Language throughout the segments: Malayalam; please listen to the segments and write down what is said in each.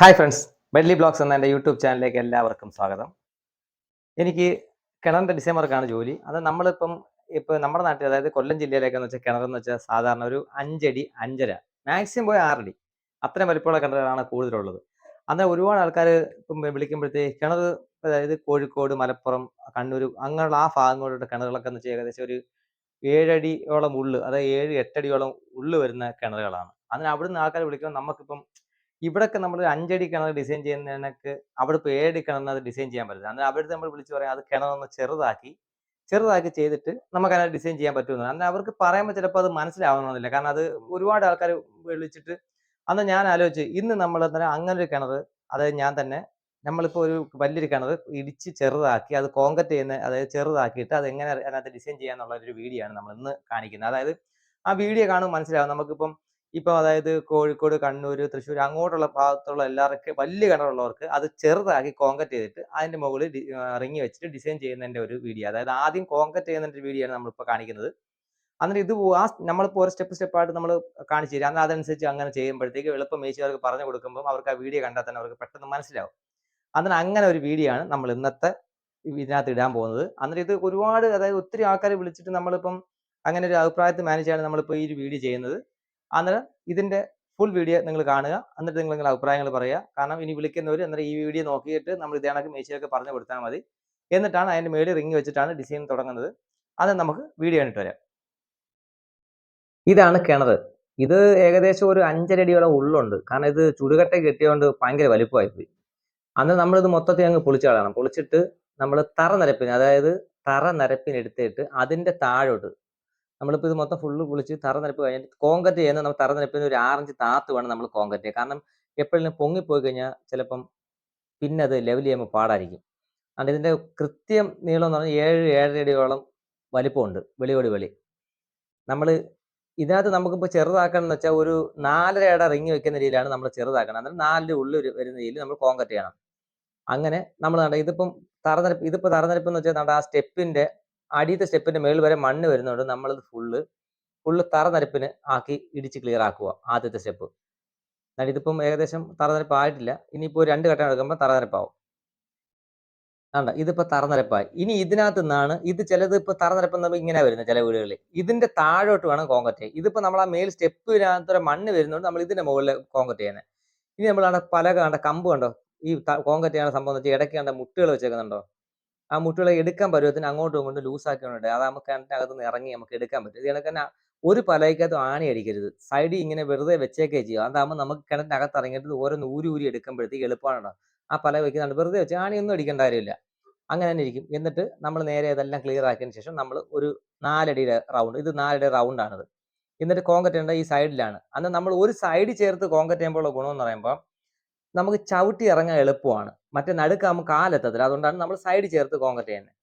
ഹായ് ഫ്രണ്ട്സ് ബെല്ലി ബ്ലോഗ്സ് എന്ന എന്റെ യൂട്യൂബ് ചാനലിലേക്ക് എല്ലാവർക്കും സ്വാഗതം. എനിക്ക് കിണറിന്റെ ഡിസൈൻ വർക്കാണ് ജോലി. അത് നമ്മളിപ്പം ഇപ്പോൾ നമ്മുടെ നാട്ടിൽ അതായത് കൊല്ലം ജില്ലയിലേക്കെന്ന് വെച്ചാൽ കിണറെന്ന് വെച്ചാൽ സാധാരണ ഒരു അഞ്ചടി അഞ്ചര മാക്സിമം പോയി ആറടി. അത്രയും വലിപ്പമുള്ള കിണറുകളാണ് കൂടുതലുള്ളത്. അന്ന് ഒരുപാട് ആൾക്കാർ ഇപ്പം വിളിക്കുമ്പോഴത്തേക്ക് കിണർ അതായത് കോഴിക്കോട് മലപ്പുറം കണ്ണൂർ അങ്ങനെയുള്ള ആ ഭാഗങ്ങളുടെ കിണറുകളൊക്കെ എന്ന് വെച്ചാൽ ഏകദേശം ഒരു ഏഴടിയോളം ഉള്ളു അതായത് ഏഴ് എട്ടടിയോളം ഉള്ളു വരുന്ന കിണറുകളാണ്. അതിന് അവിടുന്ന് ആൾക്കാർ വിളിക്കുമ്പോൾ നമുക്കിപ്പം ഇവിടൊക്കെ നമ്മൾ അഞ്ചടി കിണർ ഡിസൈൻ ചെയ്യുന്നതിനൊക്കെ അവിടെ ഇപ്പോൾ ഏഴടി കിണറിന് അത് ഡിസൈൻ ചെയ്യാൻ പറ്റില്ല അന്നേരം അവിടെ നമ്മൾ വിളിച്ച് പറയാം അത് കിണറൊന്ന് ചെറുതാക്കി ചെറുതാക്കി ചെയ്തിട്ട് നമുക്ക് അതിനെ ഡിസൈൻ ചെയ്യാൻ പറ്റുമെന്ന്. അന്ന് അവർക്ക് പറയുമ്പോൾ ചിലപ്പോൾ അത് മനസ്സിലാവണമെന്നില്ല കാരണം അത് ഒരുപാട് ആൾക്കാർ വിളിച്ചിട്ട് അന്ന് ഞാൻ ആലോചിച്ച് ഇന്ന് നമ്മൾ അന്നേരം അങ്ങനെ ഒരു കിണർ അതായത് ഞാൻ തന്നെ നമ്മളിപ്പോൾ ഒരു വലിയൊരു കിണർ ഇടിച്ച് ചെറുതാക്കി അത് കോങ്കറ്റ് ചെയ്യുന്ന അതായത് ചെറുതാക്കിയിട്ട് അത് എങ്ങനെ അതിനകത്ത് ഡിസൈൻ ചെയ്യാന്നുള്ള ഒരു വീഡിയോ ആണ് നമ്മൾ ഇന്ന് കാണിക്കുന്നത്. അതായത് ആ വീഡിയോ കാണുമ്പോൾ മനസ്സിലാവും. നമുക്കിപ്പം ഇപ്പൊ അതായത് കോഴിക്കോട് കണ്ണൂർ തൃശ്ശൂർ അങ്ങോട്ടുള്ള ഭാഗത്തുള്ള എല്ലാവർക്കും വലിയ കിണറുള്ളവർക്ക് അത് ചെറുതാക്കി കോൺക്രീറ്റ് ചെയ്തിട്ട് അതിന്റെ മുകളിൽ ഇറങ്ങി വെച്ചിട്ട് ഡിസൈൻ ചെയ്യുന്നതിന്റെ ഒരു വീഡിയോ അതായത് ആദ്യം കോൺക്രീറ്റ് ചെയ്യുന്നതിന്റെ വീഡിയോ ആണ് നമ്മളിപ്പോൾ കാണിക്കുന്നത്. എന്നിട്ട് ഇത് ആ നമ്മളിപ്പോൾ ഒരു സ്റ്റെപ്പ് സ്റ്റെപ്പായിട്ട് നമ്മൾ കാണിച്ചു തരാം. അന്ന് അതനുസരിച്ച് അങ്ങനെ ചെയ്യുമ്പോഴത്തേക്ക് എളുപ്പം മേച്ചുകാർക്ക് പറഞ്ഞു കൊടുക്കുമ്പോൾ അവർക്ക് ആ വീഡിയോ കണ്ടാൽ തന്നെ അവർക്ക് പെട്ടെന്ന് മനസ്സിലാവും. അന്നേരം അങ്ങനെ ഒരു വീഡിയോ ആണ് നമ്മൾ ഇന്നത്തെ ഇതിനകത്ത് ഇടാൻ പോകുന്നത്. അന്നേരം ഇത് ഒരുപാട് അതായത് ഒത്തിരി ആൾക്കാർ വിളിച്ചിട്ട് നമ്മളിപ്പം അങ്ങനെ ഒരു അഭിപ്രായത്തിൽ മാനേജ് ചെയ്യാണ് നമ്മളിപ്പോൾ ഈ ഒരു വീഡിയോ ചെയ്യുന്നത്. അന്നേരം ഇതിന്റെ ഫുൾ വീഡിയോ നിങ്ങൾ കാണുക. എന്നിട്ട് നിങ്ങൾ നിങ്ങളുടെ അഭിപ്രായങ്ങൾ പറയുക. കാരണം ഇനി വിളിക്കുന്നവർ അന്നേരം ഈ വീഡിയോ നോക്കിയിട്ട് നമ്മൾ ഇതേണക്ക് മേശയൊക്കെ പറഞ്ഞു കൊടുത്താൽ മതി. എന്നിട്ടാണ് അതിന്റെ മേളിൽ റിങ് വെച്ചിട്ടാണ് ഡിസൈൻ തുടങ്ങുന്നത്. അത് നമുക്ക് വീഡിയോ കണ്ടിട്ട് വരാം. ഇതാണ് കിണർ ഇത് ഏകദേശം ഒരു അഞ്ചരടിയോളം ഉള്ളുണ്ട്. കാരണം ഇത് ചുടുകട്ട കെട്ടിയതുകൊണ്ട് ഭയങ്കര വലിപ്പമായിപ്പോയി പോയി. അന്ന് നമ്മളിത് മൊത്തത്തിൽ അങ്ങ് പൊളിച്ചു കളയണം. പൊളിച്ചിട്ട് നമ്മൾ തറ നിരപ്പിന് അതായത് തറ നിരപ്പിനെടുത്തിട്ട് അതിന്റെ താഴോട്ട് നമ്മളിപ്പോൾ ഇത് മൊത്തം ഫുള്ള് പൊളിച്ച് തറ നിരപ്പ് കഴിഞ്ഞിട്ട് കോൺക്രീറ്റ് ചെയ്യുന്ന നമ്മൾ തറ നിരപ്പിന് ഒരു ആറഞ്ച് താത്ത് വേണം നമ്മൾ കോങ്കറ്റ് ചെയ്യാൻ. കാരണം എപ്പോഴും പൊങ്ങിപ്പോയി കഴിഞ്ഞാൽ ചിലപ്പം പിന്നെ അത് ലെവൽ ചെയ്യുമ്പോൾ പാടായിരിക്കും. അതുകൊണ്ട് ഇതിന്റെ കൃത്യം നീളം എന്ന് പറഞ്ഞാൽ ഏഴ് ഏഴരയടിയോളം വലിപ്പമുണ്ട്. വെളിയോട് വെളി നമ്മൾ ഇതിനകത്ത് നമുക്കിപ്പോൾ ചെറുതാക്കണം എന്ന് വെച്ചാൽ ഒരു നാലരയുടെ റിങ് വെക്കുന്ന രീതിയിലാണ് നമ്മൾ ചെറുതാക്കണം അന്നേരം നാലിന്റെ ഉള്ളിൽ വരുന്ന രീതിയിൽ നമ്മൾ കോങ്കറ്റ് ചെയ്യണം. അങ്ങനെ നമ്മൾ ഇതിപ്പം തറനിരപ്പ് ഇതിപ്പോൾ തറനിരപ്പ് എന്ന് വെച്ചാൽ നമ്മുടെ ആ സ്റ്റെപ്പിന്റെ അടിയത്തെ സ്റ്റെപ്പിന്റെ മേളിൽ വരെ മണ്ണ് വരുന്നുണ്ട് നമ്മളത് ഫുള്ള് ഫുള്ള് തറനിരപ്പിന് ആക്കി ഇടിച്ച് ക്ലിയർ ആക്കുക ആദ്യത്തെ സ്റ്റെപ്പ്. എന്നാൽ ഇതിപ്പം ഏകദേശം തറനിരപ്പ് ആയിട്ടില്ല ഇനിയിപ്പോൾ രണ്ട് ഘട്ടം എടുക്കുമ്പോൾ തറനിരപ്പാവും. ആണ്ട ഇതിപ്പോൾ തറനിരപ്പായി. ഇനി ഇതിനകത്ത് നിന്നാണ് ഇത് ചിലത് ഇപ്പോൾ തറനിരപ്പ് ഇങ്ങനെ വരുന്നത് ചില വീടുകളിൽ. ഇതിന്റെ താഴോട്ട് വേണം കോൺക്രീറ്റ് ഇതിപ്പോൾ നമ്മൾ ആ മേൽ സ്റ്റെപ്പിനകത്തൊരു മണ്ണ് വരുന്നതുകൊണ്ട് നമ്മൾ ഇതിന്റെ മുകളിൽ കോൺക്രീറ്റ് ചെയ്യുന്നത് ഇനി നമ്മൾ അവിടെ പല കണ്ട കമ്പ് കണ്ടോ? ഈ കോൺക്രീറ്റ് ചെയ്യുന്ന സംഭവം വെച്ചാൽ ഇടയ്ക്ക് കണ്ട മുട്ടുകൾ വെച്ചേക്കുന്നുണ്ടോ? ആ മുട്ടുകളെ എടുക്കാൻ പരുവത്തിന് അങ്ങോട്ടും ഇങ്ങോട്ടും ലൂസാക്കി കൊണ്ടിട്ട് അത് നമുക്ക് അതിനകത്ത് നിന്ന് ഇറങ്ങി നമുക്ക് എടുക്കാൻ പറ്റും. ഇത് തന്നെ ഒരു പലയ്ക്കകത്ത് ആണി അടിക്കരുത്. സൈഡിൽ ഇങ്ങനെ വെറുതെ വെച്ചേക്കേ ചെയ്യുക. അതാകുമ്പോൾ നമുക്ക് കിണറ്റിനകത്ത് ഇറങ്ങിയിട്ട് ഓരോ ഊരി ഊരി എടുക്കുമ്പോഴത്തേക്ക് എളുപ്പമാണ് ആ പല വയ്ക്കുന്നുണ്ട് വെറുതെ വെച്ച് ആണിയൊന്നും അടിക്കേണ്ട കാര്യമില്ല. അങ്ങനെ തന്നെ ഇരിക്കും. എന്നിട്ട് നമ്മൾ നേരെ ഇതെല്ലാം ക്ലിയർ ആക്കിയതിന് ശേഷം നമ്മൾ ഒരു നാലടിയുടെ റൗണ്ട് ഇത് നാലടി റൗണ്ട് ആണത്. എന്നിട്ട് കോൺക്രീറ്റ് ഉണ്ട് ഈ സൈഡിലാണ് അന്ന് നമ്മൾ ഒരു സൈഡ് ചേർത്ത് കോൺക്രീറ്റ് ചെയ്യുമ്പോഴുള്ള ഗുണം എന്ന് പറയുമ്പോൾ നമുക്ക് ചവിട്ടി ഇറങ്ങാൻ എളുപ്പമാണ്. മറ്റേ നടുക്കാകുമ്പോൾ കാലെത്തത്തില്ല അതുകൊണ്ടാണ് നമ്മൾ സൈഡ് ചേർത്ത് കോൺക്രീറ്റ് ചെയ്യുന്നത്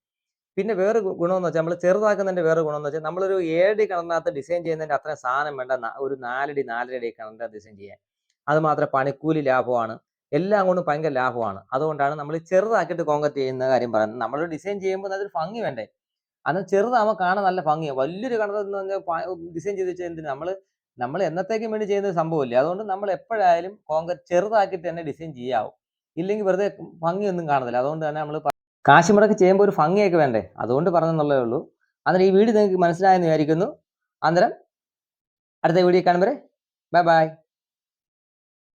പിന്നെ വേറെ ഗുണമെന്ന് വെച്ചാൽ നമ്മൾ ചെറുതാക്കുന്നതിന്റെ വേറെ ഗുണമെന്ന് വെച്ചാൽ നമ്മളൊരു ഏഴടി കിണറിനകത്ത് ഡിസൈൻ ചെയ്യുന്നതിന്റെ അത്രയും സാധനം വേണ്ട ഒരു നാലടി നാലരടി കിണറിന്റെ ഡിസൈൻ ചെയ്യാൻ. അത് മാത്രം പണിക്കൂലി ലാഭമാണ്. എല്ലാം കൊണ്ടും ഭയങ്കര ലാഭമാണ്. അതുകൊണ്ടാണ് നമ്മൾ ചെറുതാക്കിയിട്ട് കോൺക്രീറ്റ് ചെയ്യുന്ന കാര്യം പറയുന്നത്. നമ്മൾ ഡിസൈൻ ചെയ്യുമ്പോൾ അതൊരു ഭംഗി വേണ്ടേ? അന്ന് ചെറുതാകുമ്പോൾ കാണാൻ നല്ല ഭംഗിയാണ് വലിയൊരു കിണർ പറഞ്ഞാൽ ഡിസൈൻ ചെയ്ത് വെച്ചാൽ നമ്മൾ നമ്മൾ എന്നത്തേക്കും വേണ്ടി ചെയ്യുന്ന സംഭവമില്ല? അതുകൊണ്ട് നമ്മൾ എപ്പോഴായാലും കോൺക്രീറ്റ് ചെറുതാക്കിയിട്ട് തന്നെ ഡിസൈൻ ചെയ്യാവും. ഇല്ലെങ്കിൽ വെറുതെ ഭംഗിയൊന്നും കാണത്തില്ല. അതുകൊണ്ട് തന്നെ നമ്മൾ കാശ് മുടക്ക് ചെയ്യുമ്പോൾ ഒരു ഭംഗിയൊക്കെ വേണ്ടേ? അതുകൊണ്ട് പറഞ്ഞെന്നുള്ളതേ ഉള്ളൂ. അന്നേരം ഈ വീഡിയോ നിങ്ങൾക്ക് മനസ്സിലായെന്ന് വിചാരിക്കുന്നു. അന്നേരം അടുത്ത വീഡിയോ കാണുമ്പോൾ ബൈ ബൈ.